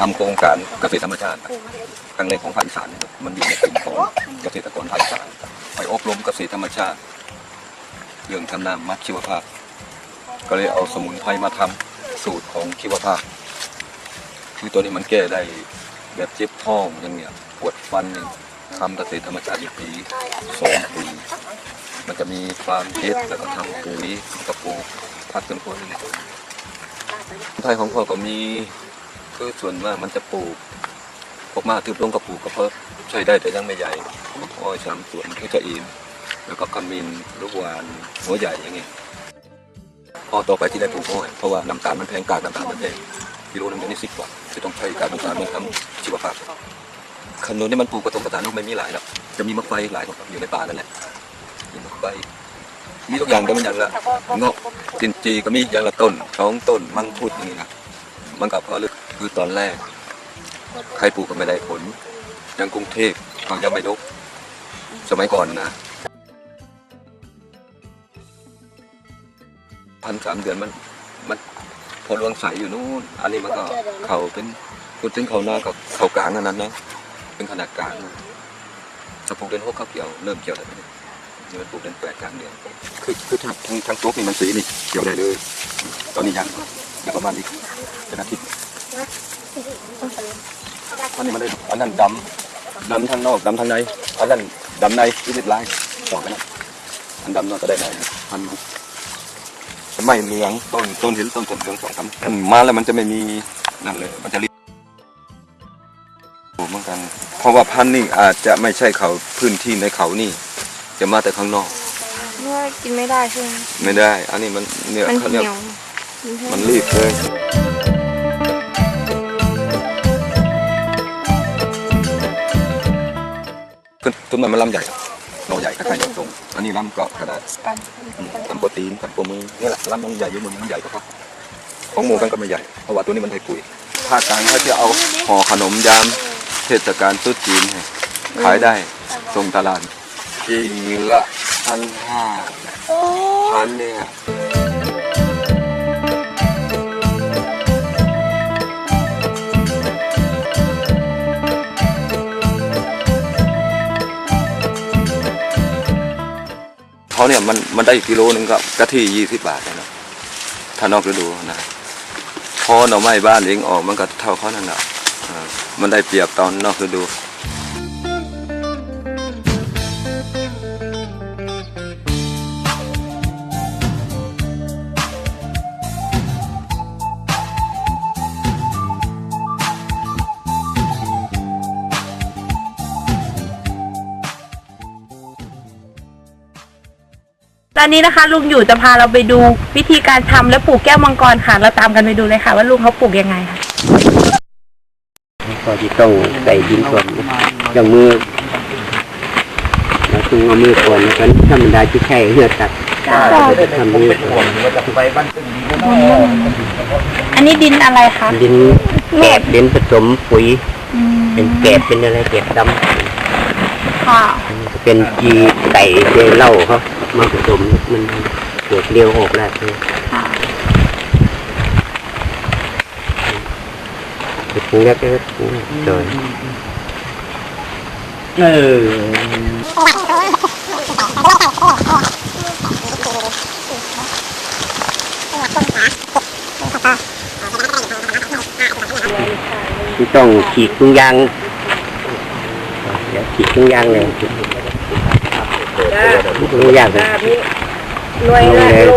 ทำโครงการเกษตรธรรมชาติครั้งแรกของภาคอีสานมันอยู่ในกลุ่มของเกษตรกรภาคอีสานไปอบรมเกษตรธรรมชาติ เรื่องทำน้ำมัดชีวภาพ ก็เลยเอาสมุนไพรมาทำสูตรของชีวภาพ คือตัวนี้มันแก้ได้แบบเจ็บท้องอย่างเนี้ยปวดฟันเนี่ยทำเกษตรธรรมชาติอีกปีสองปีมันจะมีฟาร์มเพชรแล้วก็ทำปุ๋ยกระปูพักจนคนเลยไทยของพ่อก็มี คือส่วนมากมันจะปลูกพวกมาทึบลงกระปูกก็เพิ่มใช้ได้แต่ยังไม่ใหญ่อ้อยสามส่วนคือจะอินแล้วก็ขมิ้นลูกวานหัวใหญ่อย่างเงี้ยพอต่อไปที่ได้ปลูกอ้อยเพราะว่าน้ำตาลมันแพงกากน้ำตาลมันแพงกิโลนึงจะนี่สิบกว่าจะต้องใช้การน้ำตาลมาทำชีวภาพขนุนนี่มันปลูกผสมผสานลูกไม่มีหลายหรอกจะมีมะไฟหลายของอยู่ในป่านั่นแหละมีมะไฟมีทุกอย่างแต่มันอย่างละเงาะจินจีก็มีอย่างละต้นสองต้นมังคุดอย่างนี้นะมันก็เพราะลึก คือตอนแรก ใครปลูกก็ไม่ได้ผลย่างกรุงเทพเขายังไม่ลกสมัยก่อนนะพันสามเดือนมันมันพอรวงใสอยู่นู่น อันนี้มันก็เขาเป็นพูดถึงเขาหน้ากับเขากลางอันนั้นนะเป็นขนาดกลางนะถ้าปลูกเดือนหกเขาเกี่ยวเริ่มเกี่ยวได้ไหมนี่มันปลูกเดือนแปดกลางเดือนคือคือทั้งทั้งทั้งตัวนี่มันสีนี่เกี่ยวได้เลย ตอนนี้ยังยังประมาณอีกเป็นอาทิตย์ อันนี้มันได้อันนั้นดำดำทางนอกดำทางในอันนั้นดำในยี่สิบลายต่อกันนะอันดำนอกก็ได้ไหนพันมันไม่เหลืองต้นต้นเห็นต้นต้นเหลืองสองสามอันมาแล้วมันจะไม่มีนั่นเลย มันจะรีบเหมือนกัน เพราะว่าพันธุ์นี่อาจจะไม่ใช่เขาพื้นที่ในเขานี่ จะมาแต่ข้างนอกเมื่อกินไม่ได้ใช่ไหมไม่ได้ อันนี้มันเนี่ยมันเขาเหเรียนีกยวมันรีบเลย ต้นต้นมันมันลำใหญ่หน่อใหญ่ก็ใครตรงอันนี้ลำเกาะกระดาษกันอืมลำโปรตีนกับโปรมือนี่แหละลำมันใหญ่อยู่มือมันใหญ่กว่าเขาของหมูกันก็ไม่ใหญ่เพราะว่าตัวนี้มันไทยปุ๋ยภาคกลางเขาจะเอาห่อขนมยามเทศกาลตรุษจีนให้ขายได้ส่งตลาดกิละพันห้าพันเนี่ย เขาเนี่ยมันมันได้กิโลนึงก็กะทิยี่สิบบาทนะถ้านอกฤดูนะพอหน่อไม้บ้านเองออกมันก็เท่าเขานั่นแหละอ่ามันได้เปรียบตอนนอกฤดู อนนี้นะคะ ลุงอยู่จะพาเราไปดูวิธีการทำและปลูกแก้วมังกรค่ะ เราตามกันไปดูเลยค่ะ ว่าลุงเขาปลูกยังไงค่ะก็จะต้องใส่ดินก่อนอย่างมือเราต้องเอามือก่อนนะครับธรรมดาจะใช้เหือตัดทำมือก่อนอันนี้ดินอะไรคะดินแกบดินผสมปุ๋ยเป็นแกบเป็นอะไรแกบดค่ะำเป็นจีไก่เจเหล้าเขา มาผสมมันเกิดเรียวออกแล้วเลยค่ะถึงแล้วก็โดยต้องขีดทุงยางเดี๋ยวขีดทุงยางเลย ทุงยางเลยหน่วยละโล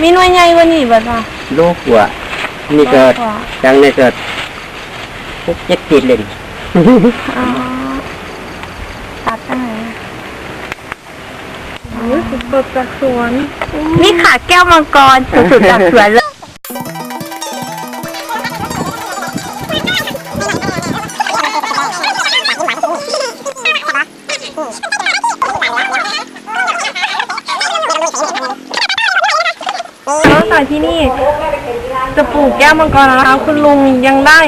มีหน่วยใหญ่กว่านี้บ่จ้ะลูกหัวนี่ก็โลกว่าจังเลยก็พวกเจ็ดขีเลยตัดได้โอ้ยสดจากสวน นี่ค่ะแก้วมังกรสุดจากสวนเลย นอกจากที่นี่จะปลูกแก้วมังกรแล้วนะคะคุณลุงยังได้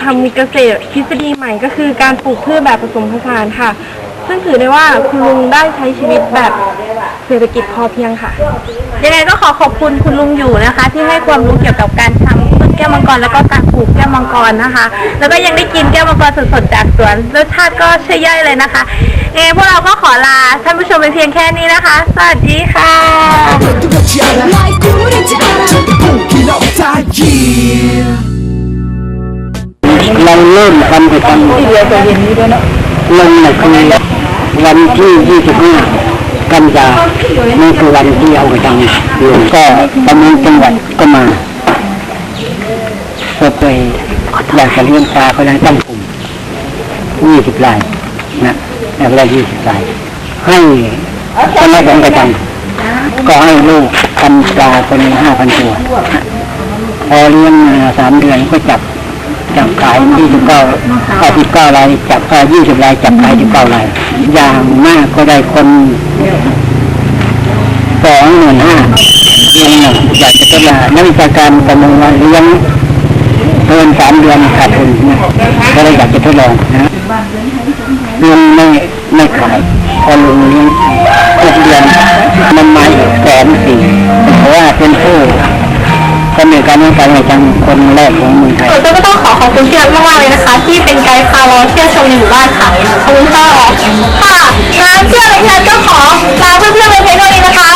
ทำมีเกษตรทฤษฎีใหม่ก็คือการปลูกพืชแบบผสมผสานค่ะ ซึ่งถือได้ว่าคุณลุงได้ใช้ชีวิตแบบเศรษฐกิจพอเพียงค่ะ ยังไงก็ขอขอบคุณคุณลุงอยู่นะคะ ที่ให้ความรู้เกี่ยวกับการทำ แก้วมังกรแล้วก็การปลูกแก้วมังกรนะคะ แล้วก็ยังได้กินแก้วมังกรสดๆจากสวนรสชาติก็ใช่ย่อยเลยนะคะเองพวกเราก็ขอลาท่านผู้ชมไปเพียงแค่นี้นะคะ สวัสดีค่ะเราเริ่มทำกิจกรรมลงในคืนวันที่ยี่สิบหกันยานี่คืนวันที่เอาไปทำก็ตำรวจจังหวัดก็ อยากจะเลี้ยงปลาเขาเลยตั้งกลุ่ม20รายนะแล้วก็ได้20ราย ให้คณะของกระดังก็ให้ลูกพันปลาคนละ5,000ตัวพอเลี้ยงสามเดือนก็จับจับขายที่สิบเก้าเอาสิบเก้ารายจับเอยี่สิบรายจับขายสิบเก้ารายอย่างมากก็ได้คนสองหมื่นห้าเลี้ยงหนึ่งอยากจะเป็นนักวิชาการประมงว่าเลี้ยง เกินสามเดือนขาดทุนนะก็เลยอยากจะทดลองนะลุงไม่ไม่ขายพอลุงเลี้ยงหกเดือนมันมาอีกแสนสี่เพราะว่าเป็นผู้ก็มีการวิจัยในจังคนแรกของเมืองไทยส่วนตัวก็ต้องขอขอบคุณพี่นัทมากๆเลยนะคะ ที่เป็นไกด์พาเราเที่ยวชมในหมู่บ้านค่ะขอบคุณค่ะค่ะงั้นเชื่อเลยค่ะก็ขอลาเพื่อนๆไปเพียงเท่านี้นะคะ